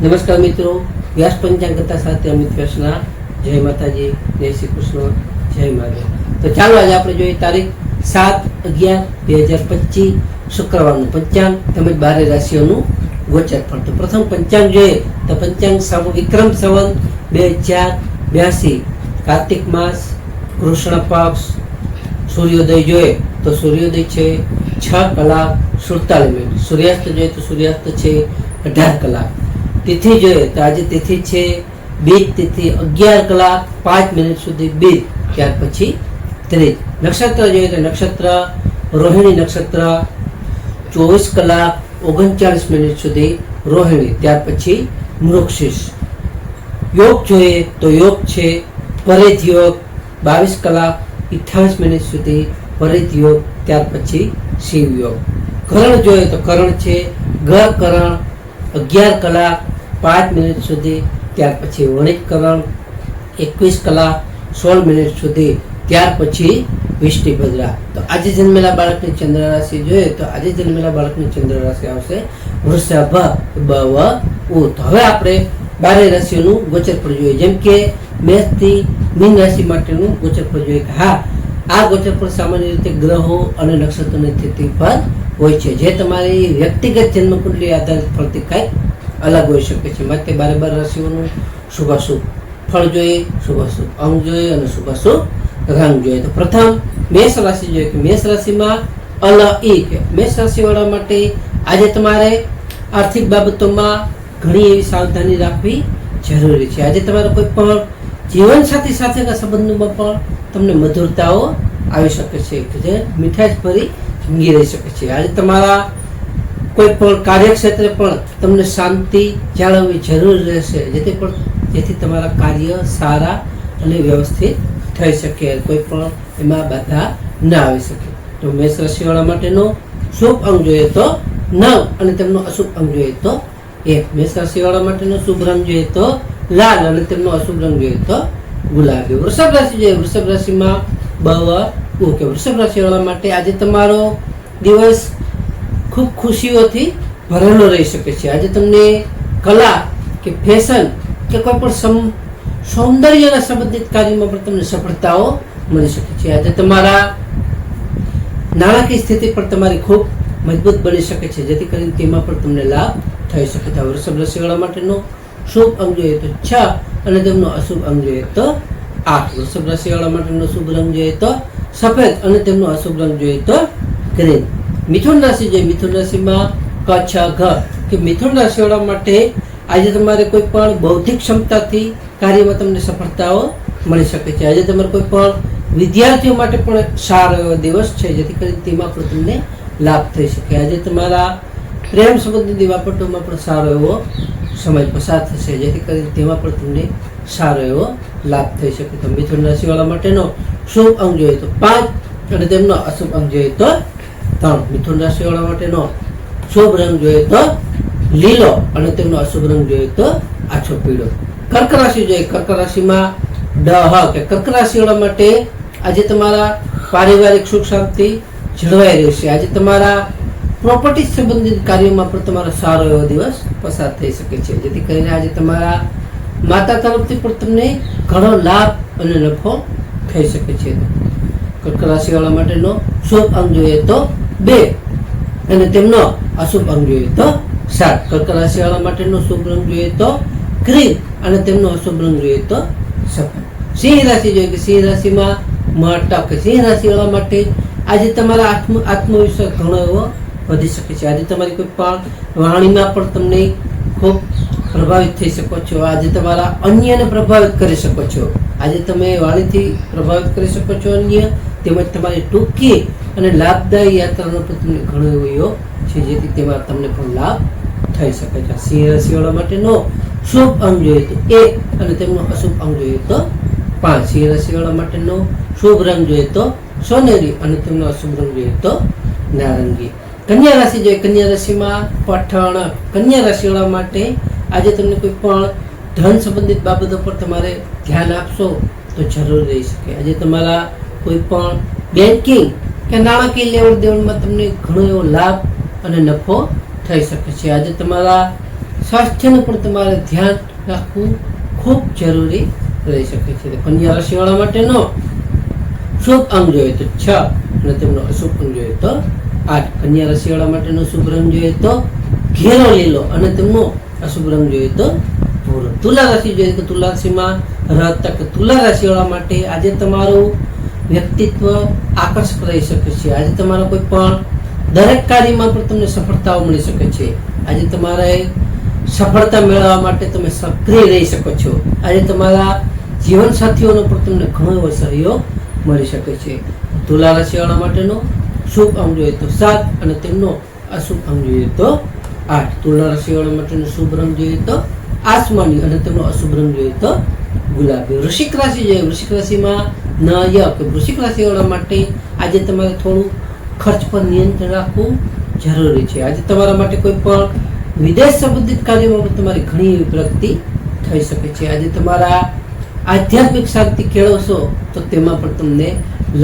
નમસ્કાર મિત્રો. વ્યાસ પંચાંગ કથા સાથે અમિત વ્યાસના જય માતાજી, જય શ્રી કૃષ્ણ, જય માતા તો ચાલો આજે આપણે જોઈએ તારીખ સાત અગિયાર બે હજાર પચીસ, શુક્રવારનું પંચાંગ તેમજ બારે રાશિઓનું ગોચર પણ તો પ્રથમ પંચાંગ જોઈએ તો પંચાંગ સામુ વિક્રમ સંવત બે હજાર બ્યાસી, કાર્તિક માસ, કૃષ્ણ પક્ષ, સૂર્યોદય જોઈએ તો સૂર્યોદય છે છ કલાક સુડતાલીસ મિનિટ. સૂર્યાસ્ત જોઈએ તો સૂર્યાસ્ત છે અઢાર કલાક. તિથિ જોઈએ તો આજે તિથિ છે બીજ તિથિ અગિયાર કલાક પાંચ મિનિટ સુધી બીજ. ત્યાર પછી ત્રીજ. નક્ષત્ર જોઈએ તો નક્ષત્ર, રોહિણી નક્ષત્ર, ચોવીસ કલાક ઓગણચાળીસ મિનિટ સુધી રોહિણી. ત્યાર પછી મૃક્ષિસ યોગ જોઈએ તો યોગ છે પરેજ યોગ બાવીસ કલાક અઠ્ઠાવીસ મિનિટ સુધી પરેજ યોગ. ત્યાર પછી શિવ યોગ. કરણ જોઈએ તો કરણ છે, ગ કરણ અગિયાર કલાક, પાંચ મિનિટ સુધી, ત્યાર પછી વણિક કરણ એકવીસ કલાક, સોળ મિનિટ સુધી, ત્યાર પછી વિષ્ટિ ભદ્રા. તો આજે જન્મેલા બાળકની ચંદ્ર રાશિ જોઈએ તો આજે જન્મેલા બાળકની ચંદ્ર રાશિ આવશે વૃષભ બ વ ઉ. તો હવે આપણે બારે રાશિઓનું ગોચર પર જોઈએ. જેમ કે મેષથી મીન રાશિ માટેનું ગોચર પર જોઈએ હા આ ગોચર પણ સામાન્ય રીતે ગ્રહો અને નક્ષત્રોની સ્થિતિ પર હોય છે. જે તમારી વ્યક્તિગત જન્મકુંડલી આધારિત ફળથી કંઈક અલગ હોઈ શકે છે. માટે બારે બાર રાશિઓનું શુભાશુભ ફળ જોઈએ, શુભાશુભ અંગ જોઈએ અને શુભાશુભ રંગ જોઈએ. તો પ્રથમ મેષ રાશિ જોઈએ કે મેષ રાશિમાં અલ ઈ કે મેષ રાશિવાળા માટે આજે તમારે આર્થિક બાબતોમાં ઘણી એવી સાવધાની રાખવી જરૂરી છે. આજે તમારે કોઈ પણ જીવનસાથી સાથેના સંબંધોમાં પણ તમને મધુરતાઓ આવી શકે છે જે મીઠાશ ભરી જંગી રહી શકે છે. આજે તમારા કોઈ પણ કાર્યક્ષેત્રે પણ તમને શાંતિ જાળવવી જરૂર રહેશે, જેથી પણ જેથી તમારા કાર્ય સારા અને વ્યવસ્થિત થઈ શકે કોઈ પણ એમાં બાધા ના આવી શકે. તો મેષ રાશિવાળા માટેનો શુભ અંગ જોઈએ તો નવ અને તેમનો અશુભ અંગ જોઈએ તો એક. મેષ રાશિવાળા માટેનો શુભ રંગ જોઈએ તો લાલ અને તેમનો અશુભ રંગ જોઈએ તો ગુલાબી વૃષભ રાશિ જોઈએ વૃષભ રાશિમાં બવ ઓકે વૃષભ રાશિવાળા માટે આજે તમારો દિવસ ખૂબ ખુશીઓથી ભરેલો રહી શકે છે આજે તમને કલા કે ફેશન કે કોઈ પણ સમ સૌંદર્યના સંબંધિત કાર્યમાં પણ તમને સફળતાઓ મળી શકે છે આજે તમારા નાણાકીય સ્થિતિ પણ તમારી ખૂબ મજબૂત બની શકે છે જેથી કરીને તેમાં પણ તમને લાભ થઈ શકે છે વૃષભ રાશિવાળા માટેનો શુભ અંગ જોઈએ તો છ અને તેમનો અશુભ અંગ જોઈએ તો આઠ. વૃષભ રાશિવાળા માટેનો શુભ રંગ જોઈએ તો સફેદ અને તેમનો અશુભ રંગ જોઈએ તો ગ્રીન. મિથુન રાશિ જોઈએ મિથુન રાશિમાં કચ્છ ઘર કે મિથુન રાશિવાળા માટે આજે તમારે કોઈ પણ બૌદ્ધિક ક્ષમતાથી કાર્યમાં તમને સફળતાઓ મળી શકે છે. આજે તમારે કોઈ પણ વિદ્યાર્થીઓ માટે પણ સારો એવો દિવસ છે, જેથી કરીને તેમાં પણ તમને લાભ થઈ શકે. આજે તમારા પ્રેમ સંબંધિત બાબતોમાં પણ સારો એવો સમય પસાર થશે. જેથી કરીને તેમાં પણ તમને સારો એવો લાભ થઈ શકે. તો મિથુન રાશિવાળા માટેનો શુભ અંગ જોઈએ તો પાંચ અને તેમનો અશુભ અંગ જોઈએ તો ત્રણ. મિથુન રાશિવાળા માટેનો શુભ રંગ જોઈએ તો લીલો અને તેમનો અશુભ રંગ જોઈએ તો આછો પીળો. કર્ક રાશિ જોઈએ. કર્ક રાશિમાં ડહ કે કર્ક રાશિવાળા માટે આજે તમારા પારિવારિક સુખ શાંતિ જળવાઈ રહેશે. આજે તમારા પ્રોપર્ટી સંબંધિત કાર્યોમાં પણ તમારો સારો એવો દિવસ પસાર થઈ શકે છે. જેથી કરીને આજે તમારા માતા તરફથી પણ તમને ઘણો લાભ અને નફો થઈ શકે છે. કર્ક રાશિવાળા માટેનો શુભ અંગ જોઈએ તો બે અને તેમનો અશુભ અંગ જોઈએ તો સાત. કર્ક રાશિવાળા માટેનો શુભ રંગ જોઈએ તો ક્રીમ અને તેમનો અશુભ રંગ જોઈએ તો સફેદ. સિંહ રાશિ જોઈએ કે સિંહ રાશિમાં મટક સિંહ રાશિવાળા માટે આજે તમારા આત્મ, આત્મવિશ્વાસ ઘણો એવો વધી શકે છે. આજે તમારી કોઈ પણ વાણીમાં પણ તમને ખૂબ પ્રભાવિત થઈ શકો છો. આજે તમારા અન્યને પ્રભાવિત કરી શકો છો. આજે તમે વાણીથી પ્રભાવિત કરી શકો છો અન્ય, તેમજ તમારી ટૂંકી અને લાભદાયી યાત્રાનો પણ તમને ઘણો એવો યોગ છે, જેથી તેમાં તમને પણ લાભ થઈ શકે છે. સિંહ રાશિવાળા માટેનો શુભ અંગ જોઈએ તો એક અને તેમનો અશુભ અંગ જોઈએ તો પાંચ. સિંહ રાશિવાળા માટેનો શુભ રંગ જોઈએ તો સોનેરી અને તેમનો અશુભ રંગ જોઈએ તો નારંગી. કન્યા રાશિ જોઈએ. કન્યા રાશિમાં પઠણ કન્યા રાશિવાળા માટે આજે તમને કોઈ પણ ધન સંબંધિત બાબતો પર તમારે ધ્યાન આપશો તો જરૂર રહી શકે. આજે તમારા કોઈ પણ બેન્કિંગ કે નાણાકીય લેવડ દેવડમાં તમને ઘણો એવો લાભ અને નફો થઈ શકે છે. આજે તમારા સ્વાસ્થ્યનું પણ તમારે ધ્યાન રાખવું ખૂબ જરૂરી રહી શકે છે. કન્યા રાશિવાળા માટેનો શુભ અંગ જોઈએ તો છ અને તેમનો અશુભ અંગ જોઈએ તો આઠ કન્યા રસીવાળા માટેનો શુભ રંગ જોઈએ તો ઘેરો લીલો અને તેમનો અશુભ રંગ જોઈએ તો ભૂરો. તુલા રાશિ જોઈએ તો તુલા રાશિમાં રહેતા તુલા રાશિવાળા માટે આજે તમારું વ્યક્તિત્વ આકર્ષક રહી શકે છે. આજે તમારા કોઈ પણ દરેક કાર્યમાં પણ તમને સફળતાઓ મળી શકે છે. આજે તમારે સફળતા મેળવવા માટે તમે સક્રિય રહી શકો છો. આજે તમારા જીવનસાથીઓનો પણ તમને ઘણો એવો સહયોગ મળી શકે છે. તુલા રાશિવાળા માટેનો શુભ અંગ જોઈએ તો સાત અને તેમનો અશુભ અંગ જોઈએ તો આઠ. તુલા રાશિવાળા માટેનો શુભ રંગ જોઈએ તો આસમાની અને તેમનો અશુભ રંગ જોઈએ તો ગુલાબી. વૃશ્ચિક રાશિ જોઈએ વૃશ્ચિક રાશિમાં ન ય કે વૃશ્ચિક રાશિવાળા માટે આજે તમારે થોડું ખર્ચ પર નિયંત્રણ રાખવું જરૂરી છે. આજે તમારા માટે કોઈ પણ વિદેશ સંબંધિત કાર્યોમાં તમારી ઘણી એવી પ્રગતિ થઈ શકે છે. આજે તમારા આધ્યાત્મિક શાંતિ કેળવશો તો તેમાં પણ તમને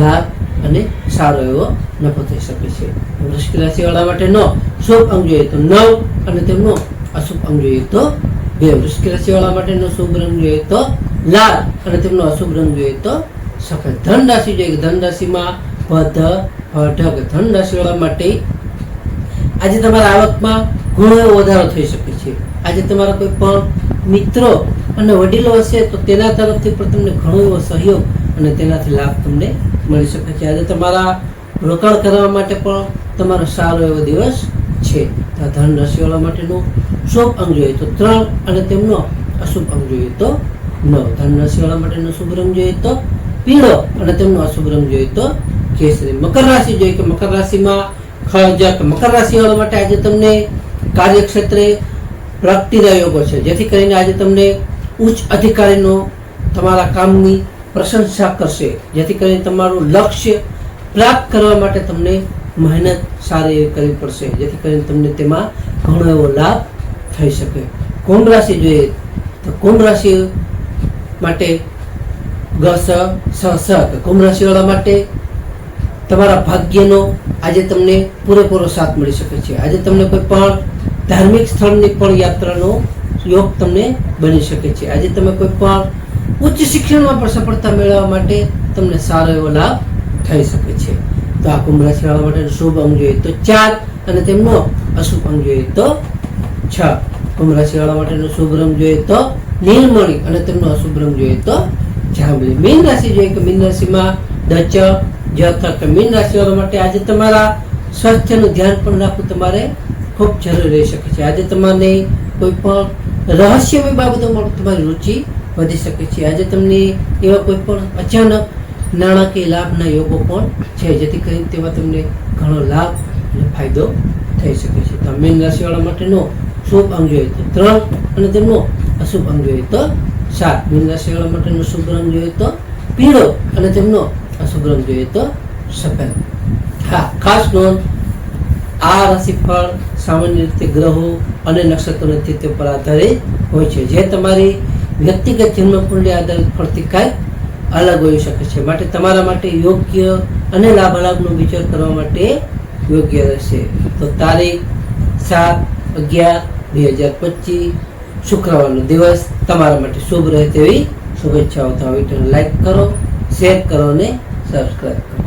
લાભ અને સારો એવો નફો થઈ શકે છે. વૃશ્ચિક રાશિવાળા માટે નો શુભ અંગ જોઈએ તો નવ અને તેમનો અશુભ અંગ જોઈએ તો બે. વૃશ્ચિક રાશિવાળા માટેનો શુભ રંગ જોઈએ તો લાલ અને તેમનો અશુભ રંગ જોઈએ તો સફેદ. ધન રાશિ જોઈએ ધન રાશિમાં પધ અઢગ ધન રાશિવાળા માટે આજે તમારા આવકમાં ઘણો એવો વધારો થઈ શકે છે. આજે તમારા કોઈ પણ મિત્રો અને વડીલો હશે તો તેના તરફથી પણ તમને ઘણો એવો સહયોગ અને તેનાથી લાભ તમને મળી શકે છે. આજે તમારા રોકાણ કરવા માટે પણ તમારો સારો એવો દિવસ છે. ધન રાશિવાળા માટેનું શુભ અંગ જોઈએ તો ત્રણ અને તેમનો અશુભ અંગ જોઈએ તો નવ. ધન રાશિવાળા માટેનો શુભ રંગ જોઈએ તો પીળો અને તેમનો અશુભ રંગ જોઈએ તો કેસરી. મકર રાશિ જોઈએ કે મકર રાશિમાં ખજક મકર રાશિવાળા માટે આજે તમને કાર્યક્ષેત્રે પ્રગતિના યોગો છે. જેથી કરીને આજે તમને ઉચ્ચ અધિકારીનો તમારા કામની પ્રશંસા કરશે, જેથી કરીને તમારું લક્ષ્ય પ્રાપ્ત કરવા માટે તમને મહેનત સારી એવી કરવી પડશે, જેથી કરીને તમને તેમાં ઘણો એવો લાભ થઈ શકે. કુંભ રાશિ જોઈએ તો કુંભ રાશિ માટે ગ સ સ સ કુંભ રાશિવાળા માટે તમારા ભાગ્યનો આજે તમને પૂરેપૂરો સાથ મળી શકે છે. આજે તમને કોઈ પણ ધાર્મિક સ્થળની પણ યાત્રાનો યોગ તમને બની શકે છે. આજે તમે કોઈ પણ ઉચ્ચ શિક્ષણમાં પણ સફળતા મેળવવા માટે તમને સારો એવો લાભ થઈ શકે છે. તો આ કુંભ રાશિવાળા માટે શુભ અંગ જોઈએ તો ચાર અને તેમનો અશુભ અંગ જોઈએ તો છ. કુંભ રાશિવાળા માટેનો શુભ રંગ જોઈએ તો નીલમણી અને તેમનો અશુભ રંગ જોઈએ તો જાંબલી. મીન રાશિ જોઈએ કે મીન રાશિમાં દચ જથ કે મીન રાશિવાળા માટે આજે તમારા સ્વાસ્થ્યનું ધ્યાન પણ રાખવું તમારે ખૂબ જરૂરી રહી શકે છે. આજે તમારે કોઈ પણ રહસ્યમય બાબતોમાં તમારી રુચિ વધી શકે છે. આજે તમને એવા કોઈ પણ અચાનક નાણાકીય લાભના યોગો પણ છે, જેથી કરીને તેમાં તમને ઘણો લાભ અને ફાયદો થઈ શકે છે. તો મીન રાશિવાળા માટેનો શુભ અંગ જોઈએ તો ત્રણ અને તેમનો અશુભ અંગ જોઈએ તો સાત. મીન રાશિવાળા માટેનો શુભ રંગ જોઈએ તો પીળો અને તેમનો અશુભ રંગ જોઈએ તો સફેદ. હા, ખાસ નોંધ, આ રાશિફળ સામાન્ય રીતે ગ્રહો અને નક્ષત્રોની સ્થિતિ પર આધારિત હોય છે. જે તમારી વ્યક્તિગત જન્મ કુંડલી આધારિત ફળથી કાંઈક અલગ હોઈ શકે છે. માટે તમારા માટે યોગ્ય અને લાભ લાભનો વિચાર કરવા માટે યોગ્ય રહેશે. તો તારીખ સાત અગિયાર બે હજાર પચીસ, શુક્રવારનો દિવસ તમારા માટે શુભ રહે તેવી શુભેચ્છાઓ. તો આ વિડીયોને લાઈક કરો, શેર કરો અને સબસ્ક્રાઈબ કરો.